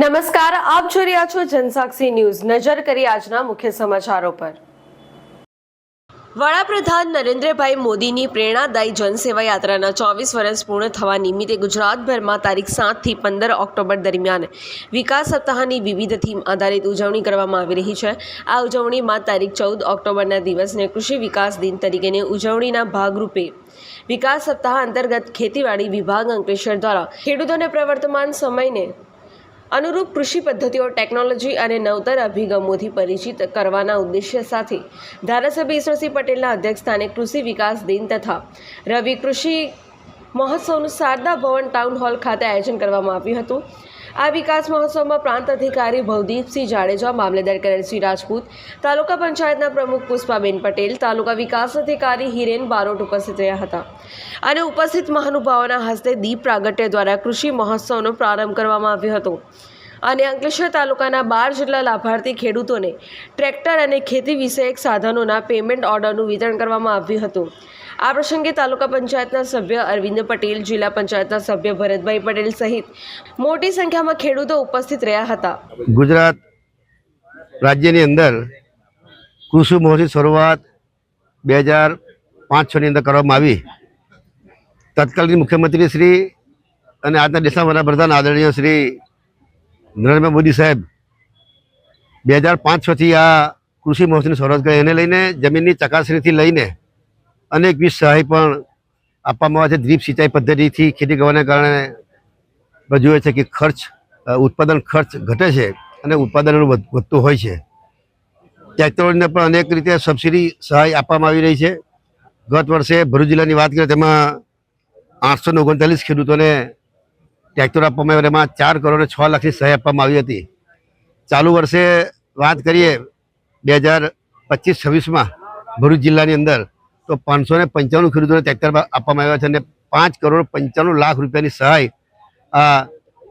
નમસ્કાર, આપ જોઈ રહ્યા છો જનસાક્ષી ન્યૂઝ. નજર કરી આજના મુખ્ય સમાચારો પર. વડાપ્રધાન નરેન્દ્રભાઈ મોદીની પ્રેરણાદાયી જનસેવા યાત્રાના ચોવીસ વર્ષ પૂર્ણ થવા નિમિત્તે ગુજરાતભરમાં તારીખ સાતથી પંદર ઓક્ટોબર દરમિયાન વિકાસ સપ્તાહની વિવિધ થીમ આધારિત ઉજવણી કરવામાં આવી રહી છે. આ ઉજવણીમાં તારીખ ચૌદ ઓક્ટોબરના દિવસને કૃષિ વિકાસ દિન તરીકેની ઉજવણીના ભાગરૂપે વિકાસ સપ્તાહ અંતર્ગત ખેતીવાડી વિભાગ અંકલેશ્વર દ્વારા ખેડૂતોને પ્રવર્તમાન સમયને અનુરૂપ કૃષિ પદ્ધતિઓ, ટેકનોલોજી અને નવતર અભિગમોથી પરિચિત કરવાના ઉદ્દેશ્ય સાથે ધારાસભ્ય ઈશ્વરસિંહ પટેલના અધ્યક્ષસ્થાને કૃષિ વિકાસ દિન તથા રવિ કૃષિ મહોત્સવનું શારદા ભવન ટાઉન હોલ ખાતે આયોજન કરવામાં આવ્યું હતું. આ વિકાસ મહોત્સવમાં પ્રાંત અધિકારી ભવદીપસિંહ જાડેજા, મામલેદાર કરેણસિંહ રાજપૂત, તાલુકા પંચાયતના પ્રમુખ પુષ્પાબેન પટેલ, તાલુકા વિકાસ અધિકારી હિરેન બારોટ ઉપસ્થિત રહ્યા હતા. અને ઉપસ્થિત મહાનુભાવોના હસ્તે દીપ પ્રાગટ્ય દ્વારા કૃષિ મહોત્સવનો પ્રારંભ કરવામાં આવ્યો હતો. અને અંકલેશ્વર તાલુકાના બાર જેટલા લાભાર્થી ખેડૂતોને ટ્રેક્ટર અને ખેતી વિષયક સાધનોના પેમેન્ટ ઓર્ડરનું વિતરણ કરવામાં આવ્યું હતું. આ પ્રસંગે તાલુકા પંચાયતના સભ્ય અરવિંદ પટેલ, જિલ્લા પંચાયતના સભ્ય ભરતભાઈ પટેલ સહિત મોટી સંખ્યામાં ખેડૂતો ઉપસ્થિત રહ્યા હતા. ગુજરાત રાજ્યની અંદર કૃષિ મહોત્સવ શરૂઆત બે હજાર પાંચ છની અંદર કરવામાં આવી. તત્કાલીન મુખ્યમંત્રી શ્રી અને આજના દેશના વડાપ્રધાન આદરણીય શ્રી નરેન્દ્ર મોદી સાહેબ બે હજાર પાંચ છથી આ કૃષિ મહોત્સવની શરૂઆત કરી. એને લઈને જમીનની ચકાસણીથી લઈને અનેક વિધ સહાય પણ આપવામાં આવે છે. દ્રીપ સિંચાઈ પદ્ધતિથી ખેતી કરવાને કારણે રજૂ છે કે ખર્ચ ઉત્પાદન ખર્ચ ઘટે છે અને ઉત્પાદન વધ- વધતું હોય છે. ટ્રેક્ટરોને પણ અનેક રીતે સબસિડી, સહાય આપવામાં આવી રહી છે. ગત વર્ષે ભરૂચ જિલ્લાની વાત કરીએ તેમાં આઠસો ને ઓગણચાલીસ ખેડૂતોને ટ્રેક્ટર આપવામાં આવ્યા એમાં ચાર કરોડ છ લાખની સહાય આપવામાં આવી હતી. ચાલુ વર્ષે વાત કરીએ, બે હજાર પચીસ છવ્વીસમાં ભરૂચ જિલ્લાની અંદર તો પાંચસો ને પંચાણું ખેડૂતોને ટ્રેક્ટર આપવામાં આવ્યા છે અને પાંચ કરોડ પંચાણું લાખ રૂપિયાની સહાય આ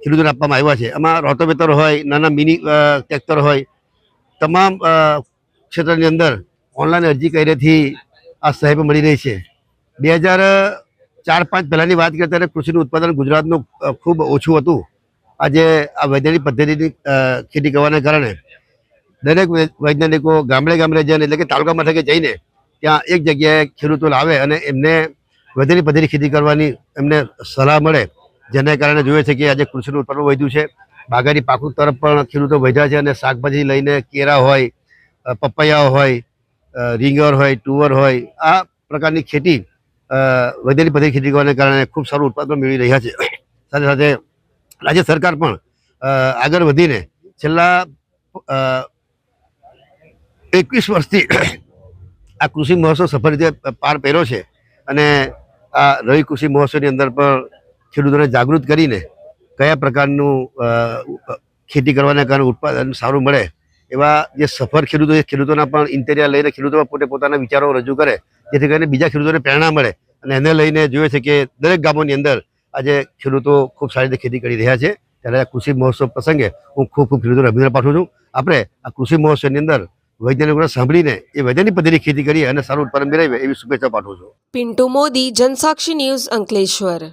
ખેડૂતોને આપવામાં આવ્યા છે. એમાં રોટોવેટર હોય, નાના મિની ટ્રેક્ટર હોય, તમામ ક્ષેત્રની અંદર ઓનલાઈન અરજી કર્યાથી આ સહાય મળી રહી છે. બે હજાર ચાર પાંચ પહેલાંની વાત કરીએ ત્યારે કૃષિનું ઉત્પાદન ગુજરાતનું ખૂબ ઓછું હતું. આજે આ વૈજ્ઞાનિક પદ્ધતિની ખેતી કરવાને કારણે દરેક વૈજ્ઞાનિકો ગામડે ગામડે જઈને એટલે કે તાલુકા મથકે જઈને ત્યાં એક જગ્યાએ ખેડૂતો લાવે અને એમને વધેરી પધેરી ખેતી કરવાની એમને સલાહ મળે જેને કારણે જોઈએ છે કે આજે કૃષિનું ઉત્પાદન વધ્યું છે. બાગાયતી પાકું તરફ પણ ખેડૂતો વધ્યા છે અને શાકભાજી લઈને કેરા હોય પપૈયા હોય રીંગર હોય ટુવર હોય આ પ્રકારની ખેતી અ, પધેરી ખેતી કરવાને કારણે ખૂબ સારું ઉત્પાદન મેળવી રહ્યા છે. સાથે સાથે રાજ્ય સરકાર પણ આગળ વધીને છેલ્લા એકવીસ વર્ષથી આ કૃષિ મહોત્સવ સફળ રીતે પાર પહેર્યો છે અને આ રવિ કૃષિ મહોત્સવની અંદર પણ ખેડૂતોને જાગૃત કરીને કયા પ્રકારનું ખેતી કરવાના કારણે ઉત્પાદન સારું મળે એવા જે સફળ ખેડૂતો છે, ખેડૂતોના પણ ઇન્ટેરિયા લઈને ખેડૂતો પોતે પોતાના વિચારો રજૂ કરે, જેથી કરીને બીજા ખેડૂતોને પ્રેરણા મળે અને એને લઈને જોઈએ છે કે દરેક ગામોની અંદર આજે ખેડૂતો ખૂબ સારી રીતે ખેતી કરી રહ્યા છે. ત્યારે આ કૃષિ મહોત્સવ પ્રસંગે હું ખૂબ ખૂબ ખેડૂતોને અભિનંદન પાઠવું છું. આપણે આ કૃષિ મહોત્સવની અંદર વૈજ્ઞાનિકોને સાંભળીને એ વૈજ્ઞાનિક પદ્ધતિ ખેતી કરી અને સારું ઉત્પાદન મેળવીએ એવી શુભેચ્છા પાઠવું છું. પિન્ટુ મોદી, જનસાક્ષી ન્યૂઝ અંકલેશ્વર.